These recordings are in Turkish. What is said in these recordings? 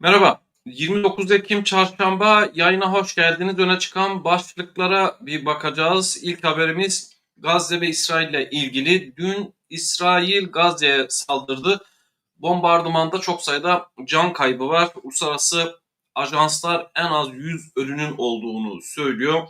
Merhaba. 29 Ekim Çarşamba yayına hoş geldiniz. Öne çıkan başlıklara bir bakacağız. İlk haberimiz Gazze ve İsrail ile ilgili. Dün İsrail Gazze'ye saldırdı. Bombardımanda çok sayıda can kaybı var. Uluslararası ajanslar en az 100 ölünün olduğunu söylüyor.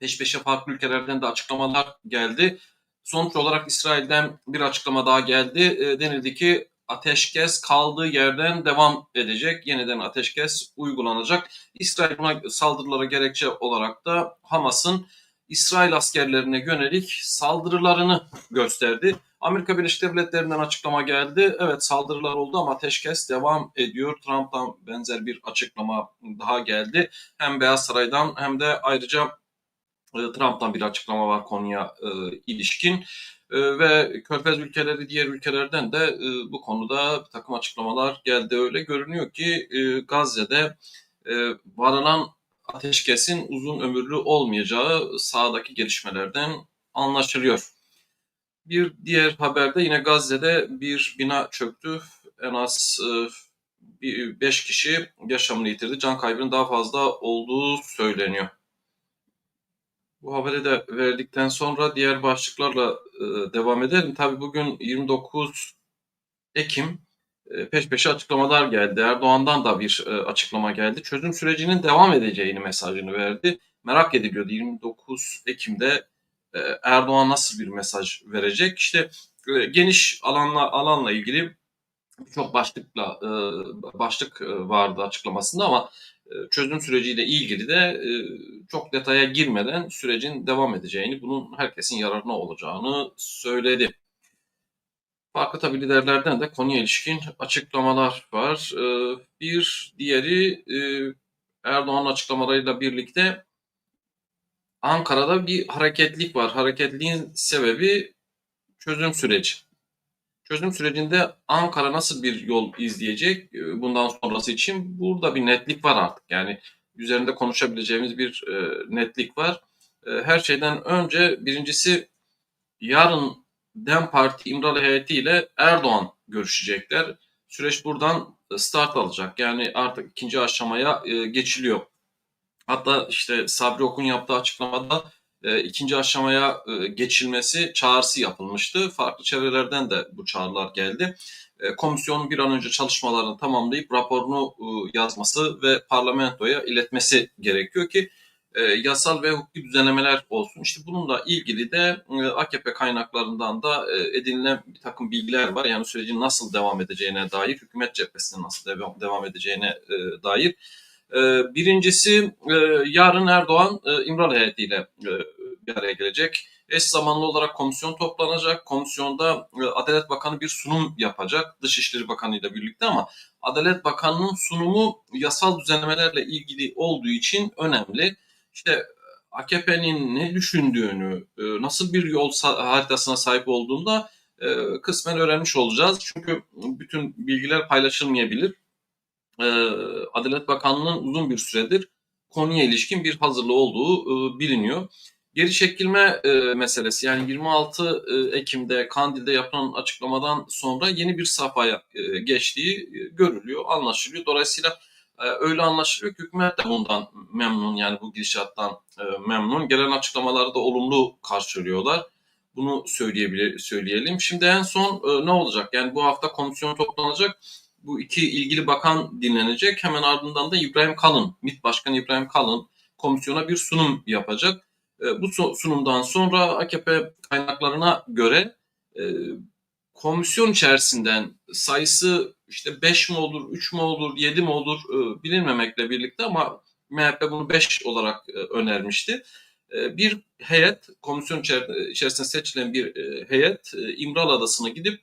Peş peşe farklı ülkelerden de açıklamalar geldi. Sonuç olarak İsrail'den bir açıklama daha geldi. E, denildi ki ateşkes kaldığı yerden devam edecek. Yeniden ateşkes uygulanacak. İsrail buna saldırılara gerekçe olarak da Hamas'ın İsrail askerlerine yönelik saldırılarını gösterdi. Amerika Birleşik Devletleri'nden açıklama geldi. Evet saldırılar oldu ama ateşkes devam ediyor. Trump'tan benzer bir açıklama daha geldi. Hem Beyaz Saray'dan hem de ayrıca e, Trump'tan bir açıklama var konuya e, ilişkin. E, ve Körfez ülkeleri diğer ülkelerden de e, bu konuda bir takım açıklamalar geldi. Öyle görünüyor ki e, Gazze'de e, varılan ateşkesin uzun ömürlü olmayacağı sahadaki gelişmelerden anlaşılıyor. Bir diğer haberde yine Gazze'de bir bina çöktü. En az 5 kişi yaşamını yitirdi. Can kaybının daha fazla olduğu söyleniyor. Bu haberi de verdikten sonra diğer başlıklarla e, devam edelim. Tabii bugün 29 Ekim e, peş peşe açıklamalar geldi. Erdoğan'dan da bir e, açıklama geldi. Çözüm sürecinin devam edeceğini mesajını verdi. Merak ediliyordu 29 Ekim'de Erdoğan nasıl bir mesaj verecek? İşte geniş alanla alanla ilgili birçok başlıkla başlık vardı açıklamasında ama çözüm süreciyle ilgili de e, çok detaya girmeden sürecin devam edeceğini, bunun herkesin yararına olacağını söyledi. Farklı tabi liderlerden de konuya ilişkin açıklamalar var. E, bir diğeri Erdoğan'ın açıklamalarıyla birlikte Ankara'da bir hareketlik var. Hareketliğin sebebi çözüm süreci. Çözüm sürecinde Ankara nasıl bir yol izleyecek e, bundan sonrası için burada bir netlik var artık. Yani üzerinde konuşabileceğimiz bir e, netlik var. E, her şeyden önce birincisi yarın DEM Parti İmralı heyeti ile Erdoğan görüşecekler. Süreç buradan start alacak. Yani artık ikinci aşamaya geçiliyor. Hatta işte Sabri Okun yaptığı açıklamada e, ikinci aşamaya e, geçilmesi çağrısı yapılmıştı. Farklı çevrelerden de bu çağrılar geldi. E, komisyonun bir an önce çalışmalarını tamamlayıp raporunu e, yazması ve parlamentoya iletmesi gerekiyor ki e, yasal ve hukuki düzenlemeler olsun. İşte bununla ilgili de e, AKP kaynaklarından da e, edinilen bir takım bilgiler var. Yani sürecin nasıl devam edeceğine dair, hükümet cephesinin nasıl devam, devam edeceğine e, dair birincisi e, yarın Erdoğan e, İmralı heyetiyle e, bir araya gelecek. Eş zamanlı olarak komisyon toplanacak. Komisyonda Adalet Bakanı bir sunum yapacak Dışişleri Bakanı ile birlikte ama Adalet Bakanı'nın sunumu yasal düzenlemelerle ilgili olduğu için önemli. İşte AKP'nin ne düşündüğünü, nasıl bir yol haritasına sahip olduğunda kısmen öğrenmiş olacağız. Çünkü bütün bilgiler paylaşılmayabilir. Ee, Adalet Bakanlığı'nın uzun bir süredir konuya ilişkin bir hazırlığı olduğu e, biliniyor. Geri çekilme e, meselesi yani 26 e, Ekim'de Kandil'de yapılan açıklamadan sonra yeni bir safhaya geçtiği görülüyor, anlaşılıyor. Dolayısıyla öyle anlaşılıyor ki hükümet de bundan memnun yani bu gidişattan memnun. Gelen açıklamaları da olumlu karşılıyorlar. Bunu söyleyebilir, söyleyelim. Şimdi en son ne olacak? Yani bu hafta komisyon toplanacak bu iki ilgili bakan dinlenecek. Hemen ardından da İbrahim Kalın, MİT Başkanı İbrahim Kalın komisyona bir sunum yapacak. E, bu sunumdan sonra AKP kaynaklarına göre e, komisyon içerisinden sayısı işte 5 mi olur, 3 mü olur, 7 mi olur e, bilinmemekle birlikte ama MHP bunu 5 olarak önermişti. Bir heyet, komisyon içerisinde seçilen bir heyet İmralı Adası'na gidip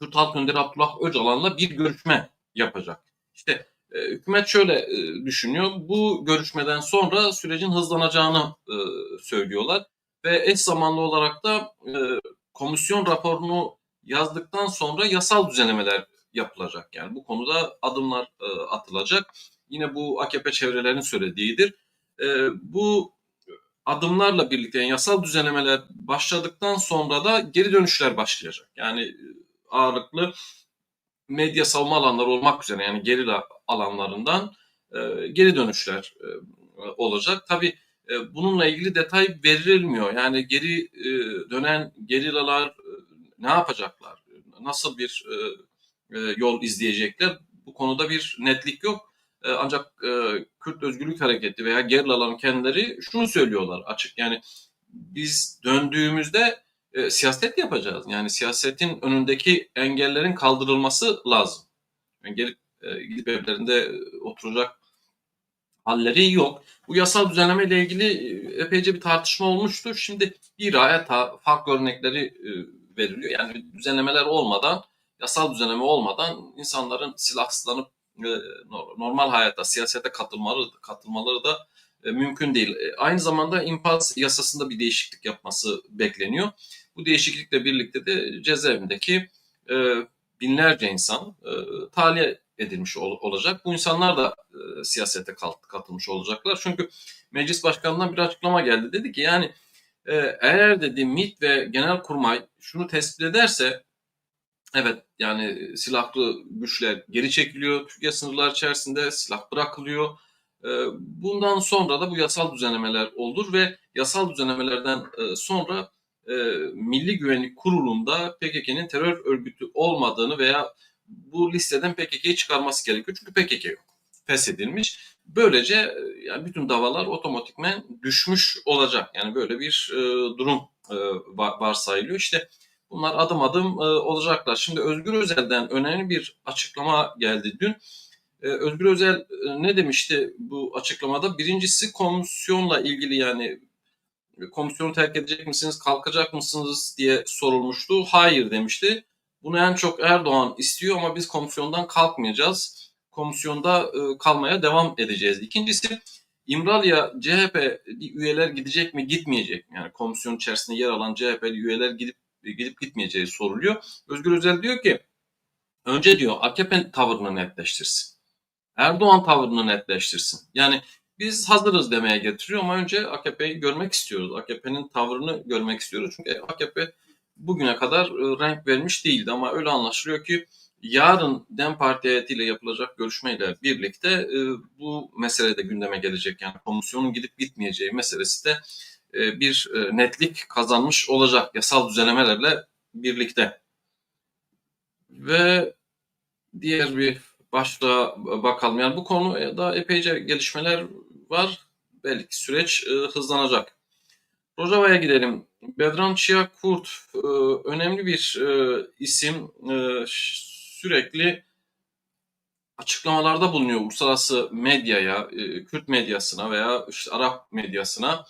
Kürt Halk Önderi Abdullah Öcalan'la bir görüşme yapacak. İşte e, hükümet şöyle e, düşünüyor. Bu görüşmeden sonra sürecin hızlanacağını e, söylüyorlar ve eş zamanlı olarak da e, komisyon raporunu yazdıktan sonra yasal düzenlemeler yapılacak. Yani bu konuda adımlar e, atılacak. Yine bu AKP çevrelerinin söylediğidir. E, bu adımlarla birlikte yani yasal düzenlemeler başladıktan sonra da geri dönüşler başlayacak. Yani ağırlıklı medya savunma alanları olmak üzere yani gerilla alanlarından e, geri dönüşler e, olacak. Tabii e, bununla ilgili detay verilmiyor. Yani geri e, dönen gerillalar e, ne yapacaklar? Nasıl bir e, e, yol izleyecekler? Bu konuda bir netlik yok. E, ancak e, Kürt Özgürlük Hareketi veya gerillaların kendileri şunu söylüyorlar açık. Yani biz döndüğümüzde e, siyaset yapacağız. Yani siyasetin önündeki engellerin kaldırılması lazım. Yani gelip e, gidip evlerinde oturacak halleri yok. Bu yasal düzenleme ile ilgili e, epeyce bir tartışma olmuştu. Şimdi bir ayet farklı örnekleri e, veriliyor. Yani düzenlemeler olmadan, yasal düzenleme olmadan insanların silahsızlanıp e, normal hayata, siyasete katılmaları, katılmaları da mümkün değil. Aynı zamanda infaz yasasında bir değişiklik yapması bekleniyor. Bu değişiklikle birlikte de cezaevindeki binlerce insan tahliye edilmiş ol, olacak. Bu insanlar da e, siyasete katılmış olacaklar. Çünkü meclis başkanından bir açıklama geldi. Dedi ki yani e, eğer dedi MİT ve genel kurmay şunu tespit ederse evet yani silahlı güçler geri çekiliyor. Türkiye sınırlar içerisinde silah bırakılıyor. E, bundan sonra da bu yasal düzenlemeler olur ve yasal düzenlemelerden e, sonra e, Milli Güvenlik Kurulu'nda PKK'nın terör örgütü olmadığını veya bu listeden PKK'yı çıkarması gerekiyor. Çünkü PKK yok. Feshedilmiş. Böylece e, yani bütün davalar otomatikmen düşmüş olacak. Yani böyle bir durum e, varsayılıyor. İşte bunlar adım adım olacaklar. Şimdi Özgür Özel'den önemli bir açıklama geldi dün. E, Özgür Özel e, ne demişti bu açıklamada? Birincisi komisyonla ilgili yani komisyonu terk edecek misiniz, kalkacak mısınız diye sorulmuştu. Hayır demişti. Bunu en çok Erdoğan istiyor ama biz komisyondan kalkmayacağız. Komisyonda e, kalmaya devam edeceğiz. İkincisi İmralı'ya CHP üyeler gidecek mi gitmeyecek mi? Yani komisyon içerisinde yer alan CHP'li üyeler gidip gidip gitmeyeceği soruluyor. Özgür Özel diyor ki önce diyor AKP tavrını netleştirsin. Erdoğan tavrını netleştirsin. Yani biz hazırız demeye getiriyor ama önce AKP'yi görmek istiyoruz. AKP'nin tavrını görmek istiyoruz. Çünkü AKP bugüne kadar e, renk vermiş değildi ama öyle anlaşılıyor ki yarın DEM Parti heyetiyle yapılacak görüşmeyle birlikte e, bu mesele de gündeme gelecek. Yani komisyonun gidip gitmeyeceği meselesi de e, bir netlik kazanmış olacak yasal düzenlemelerle birlikte. Ve diğer bir başlığa bakalım. Yani bu konuda epeyce gelişmeler var. Belki süreç hızlanacak. Rojava'ya gidelim. Bedran Chia Kurt e, önemli bir e, isim. E, sürekli açıklamalarda bulunuyor uluslararası medyaya, Kürt medyasına veya işte Arap medyasına.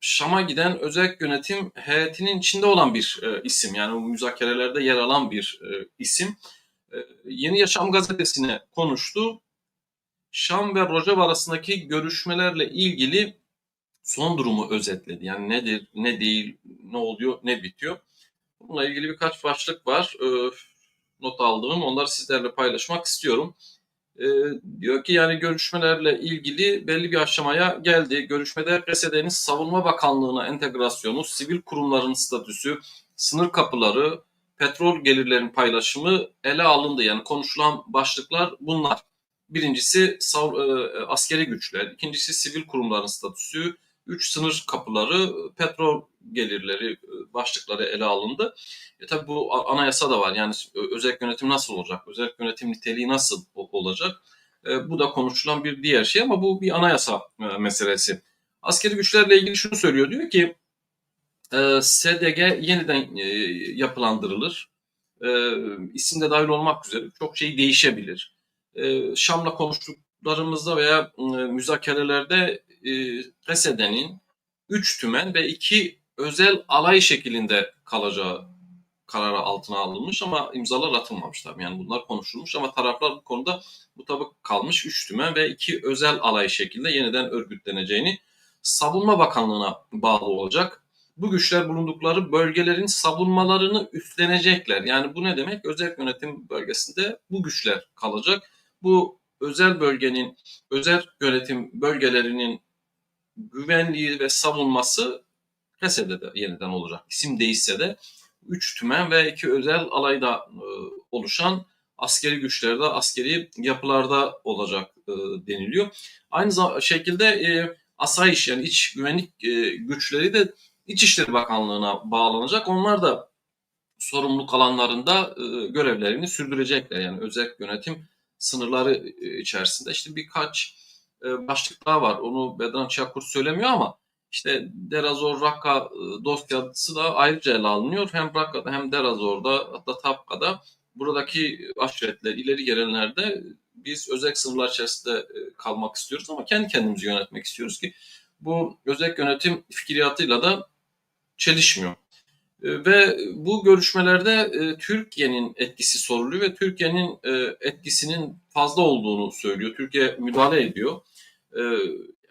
Şam'a giden özel yönetim heyetinin içinde olan bir isim. Yani müzakerelerde yer alan bir isim. Yeni Yaşam gazetesine konuştu. Şam ve Rojava arasındaki görüşmelerle ilgili son durumu özetledi. Yani nedir, ne değil, ne oluyor, ne bitiyor. Bununla ilgili birkaç başlık var. E, not aldığım, onları sizlerle paylaşmak istiyorum. E, diyor ki yani görüşmelerle ilgili belli bir aşamaya geldi. Görüşmede PSD'nin Savunma Bakanlığı'na entegrasyonu, sivil kurumların statüsü, sınır kapıları, petrol gelirlerin paylaşımı ele alındı. Yani konuşulan başlıklar bunlar. Birincisi e, askeri güçler, ikincisi sivil kurumların statüsü, üç sınır kapıları, petrol gelirleri e, başlıkları ele alındı. E tabi bu anayasa da var. Yani özel yönetim nasıl olacak? Özel yönetim niteliği nasıl olacak? E, bu da konuşulan bir diğer şey ama bu bir anayasa e, meselesi. Askeri güçlerle ilgili şunu söylüyor. Diyor ki e, SDG yeniden e, yapılandırılır. E, isim de dahil olmak üzere çok şey değişebilir. E, Şam'la konuştuklarımızda veya e, müzakerelerde e, PESED'nin 3 tümen ve 2 özel alay şeklinde kalacağı kararı altına alınmış ama imzalar atılmamış tabii. Yani bunlar konuşulmuş ama taraflar bu konuda mutabık kalmış 3 tümen ve 2 özel alay şeklinde yeniden örgütleneceğini Savunma Bakanlığı'na bağlı olacak. Bu güçler bulundukları bölgelerin savunmalarını üstlenecekler. Yani bu ne demek? Özel yönetim bölgesinde bu güçler kalacak. Bu özel bölgenin, özel yönetim bölgelerinin güvenliği ve savunması PESE'de de yeniden olacak. İsim değişse de 3 tümen ve 2 özel alayda e, oluşan askeri güçlerde, askeri yapılarda olacak e, deniliyor. Aynı şekilde e, asayiş yani iç güvenlik güçleri de İçişleri Bakanlığı'na bağlanacak. Onlar da sorumluluk alanlarında e, görevlerini sürdürecekler. Yani özel yönetim sınırları e, içerisinde. İşte birkaç e, başlık daha var. Onu Bedran Çakur söylemiyor ama işte Derazor Rakka e, dosyası da ayrıca ele alınıyor. Hem Rakka'da hem Derazor'da hatta Tapka'da buradaki aşiretler, ileri gelenlerde biz özel sınırlar içerisinde e, kalmak istiyoruz ama kendi kendimizi yönetmek istiyoruz ki bu özel yönetim fikriyatıyla da çelişmiyor. E, ve bu görüşmelerde e, Türkiye'nin etkisi soruluyor ve Türkiye'nin e, etkisinin fazla olduğunu söylüyor. Türkiye müdahale ediyor.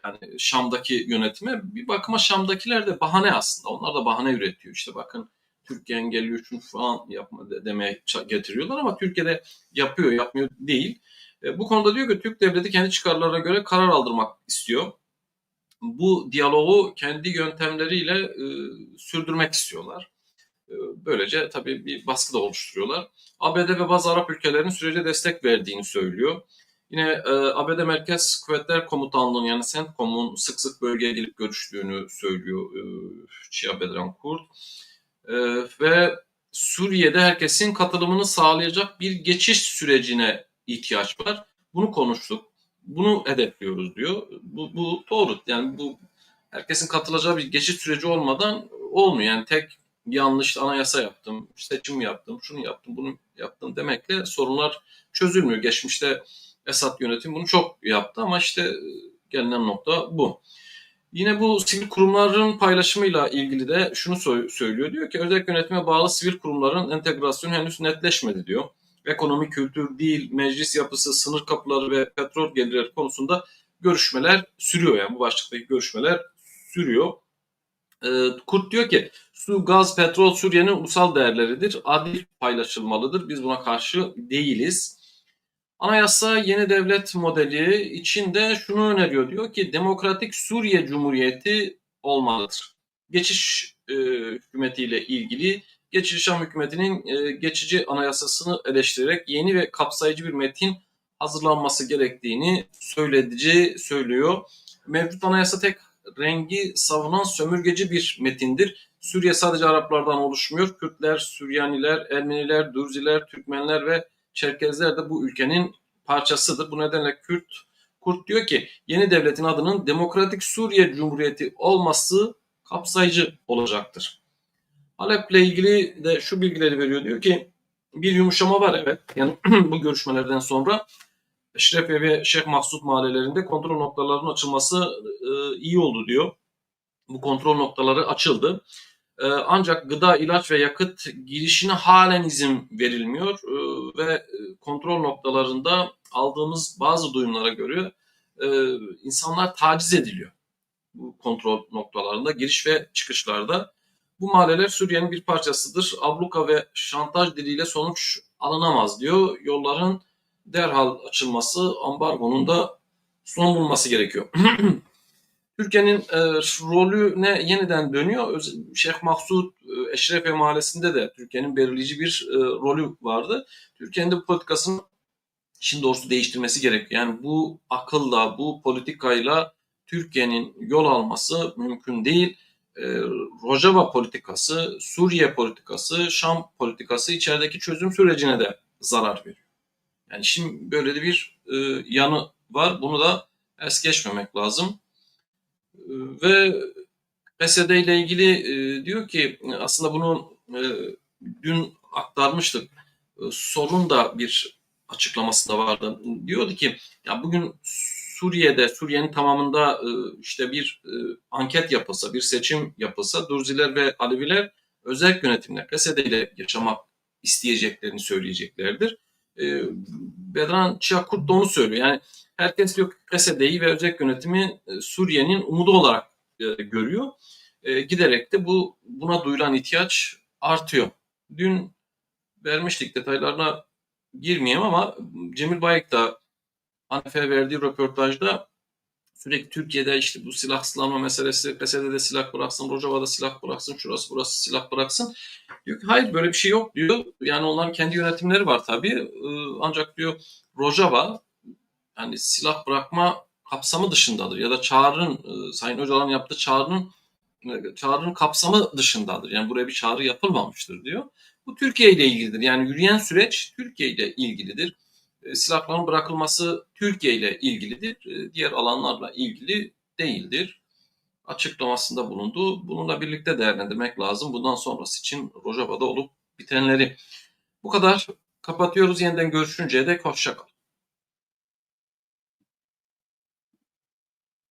Yani Şam'daki yönetime bir bakıma Şam'dakiler de bahane aslında. Onlar da bahane üretiyor. İşte bakın Türkiye engelliyor şunu falan yapma demeye getiriyorlar ama Türkiye'de yapıyor, yapmıyor değil. Bu konuda diyor ki Türk devleti kendi çıkarlarına göre karar aldırmak istiyor bu diyaloğu kendi yöntemleriyle e, sürdürmek istiyorlar. E, böylece tabii bir baskı da oluşturuyorlar. ABD ve bazı Arap ülkelerinin sürece destek verdiğini söylüyor. Yine e, ABD Merkez Kuvvetler Komutanlığı'nın yani CENTCOM'un sık sık bölgeye gelip görüştüğünü söylüyor e, Şia Bedran Kurt. E, ve Suriye'de herkesin katılımını sağlayacak bir geçiş sürecine ihtiyaç var. Bunu konuştuk bunu hedefliyoruz diyor. Bu, bu doğru. Yani bu herkesin katılacağı bir geçiş süreci olmadan olmuyor. Yani tek yanlış anayasa yaptım, seçim yaptım, şunu yaptım, bunu yaptım demekle sorunlar çözülmüyor. Geçmişte Esad yönetim bunu çok yaptı ama işte gelinen nokta bu. Yine bu sivil kurumların paylaşımıyla ilgili de şunu söylüyor. Diyor ki özel yönetime bağlı sivil kurumların entegrasyonu henüz netleşmedi diyor ekonomi, kültür, dil, meclis yapısı, sınır kapıları ve petrol gelirleri konusunda görüşmeler sürüyor. Yani bu başlıktaki görüşmeler sürüyor. E, Kurt diyor ki su, gaz, petrol Suriye'nin ulusal değerleridir. Adil paylaşılmalıdır. Biz buna karşı değiliz. Anayasa yeni devlet modeli içinde şunu öneriyor. Diyor ki demokratik Suriye Cumhuriyeti olmalıdır. Geçiş e, hükümetiyle ilgili Geçici Şam hükümetinin e, geçici anayasasını eleştirerek yeni ve kapsayıcı bir metin hazırlanması gerektiğini söyledici söylüyor. Mevcut anayasa tek rengi savunan sömürgeci bir metindir. Suriye sadece Araplardan oluşmuyor. Kürtler, Süryaniler, Ermeniler, Dürziler, Türkmenler ve Çerkezler de bu ülkenin parçasıdır. Bu nedenle Kürt Kurt diyor ki yeni devletin adının Demokratik Suriye Cumhuriyeti olması kapsayıcı olacaktır. Halep'le ilgili de şu bilgileri veriyor. Diyor ki bir yumuşama var evet. Yani bu görüşmelerden sonra Eşrefiye ve Şeyh Mahsud mahallelerinde kontrol noktalarının açılması e, iyi oldu diyor. Bu kontrol noktaları açıldı. E, ancak gıda, ilaç ve yakıt girişine halen izin verilmiyor e, ve kontrol noktalarında aldığımız bazı duyumlara göre e, insanlar taciz ediliyor. Bu kontrol noktalarında giriş ve çıkışlarda. Bu mahalleler Suriye'nin bir parçasıdır. Abluka ve şantaj diliyle sonuç alınamaz diyor. Yolların derhal açılması, ambargonun da son bulması gerekiyor. Türkiye'nin e, rolüne yeniden dönüyor. Şeyh Mahsud e, Eşrefe Mahallesi'nde de Türkiye'nin belirleyici bir e, rolü vardı. Türkiye'nin de bu politikasını şimdi doğrusu değiştirmesi gerekiyor. Yani bu akılla, bu politikayla Türkiye'nin yol alması mümkün değil e, Rojava politikası, Suriye politikası, Şam politikası içerideki çözüm sürecine de zarar veriyor. Yani şimdi böyle de bir e, yanı var. Bunu da es geçmemek lazım. E, ve PSD ile ilgili e, diyor ki aslında bunu e, dün aktarmıştık. E, sorun da bir açıklamasında vardı. Diyordu ki ya bugün Suriye'de, Suriye'nin tamamında e, işte bir e, anket yapılsa, bir seçim yapılsa Durziler ve Aleviler özel yönetimle, Kasede ile yaşamak isteyeceklerini söyleyeceklerdir. E, Bedran Çakurt da onu söylüyor. Yani herkes diyor Kasede'yi ve özel yönetimi Suriye'nin umudu olarak görüyor. Giderek de bu buna duyulan ihtiyaç artıyor. Dün vermiştik detaylarına girmeyeyim ama Cemil Bayık da Hanife'ye verdiği röportajda sürekli Türkiye'de işte bu silah sılama meselesi, PSD'de silah bıraksın, Rojava'da silah bıraksın, şurası burası silah bıraksın. Diyor ki hayır böyle bir şey yok diyor. Yani onların kendi yönetimleri var tabii. Ancak diyor Rojava yani silah bırakma kapsamı dışındadır ya da çağrının e, Sayın Öcalan'ın yaptığı çağrının çağrının kapsamı dışındadır. Yani buraya bir çağrı yapılmamıştır diyor. Bu Türkiye ile ilgilidir. Yani yürüyen süreç Türkiye ile ilgilidir. E, Silahların bırakılması Türkiye ile ilgilidir. E, Diğer alanlarla ilgili değildir. Açıklamasında bulundu. Bununla birlikte değerlendirmek lazım. Bundan sonrası için Rojava'da olup bitenleri. Bu kadar. Kapatıyoruz. Yeniden görüşünceye dek hoşçakalın.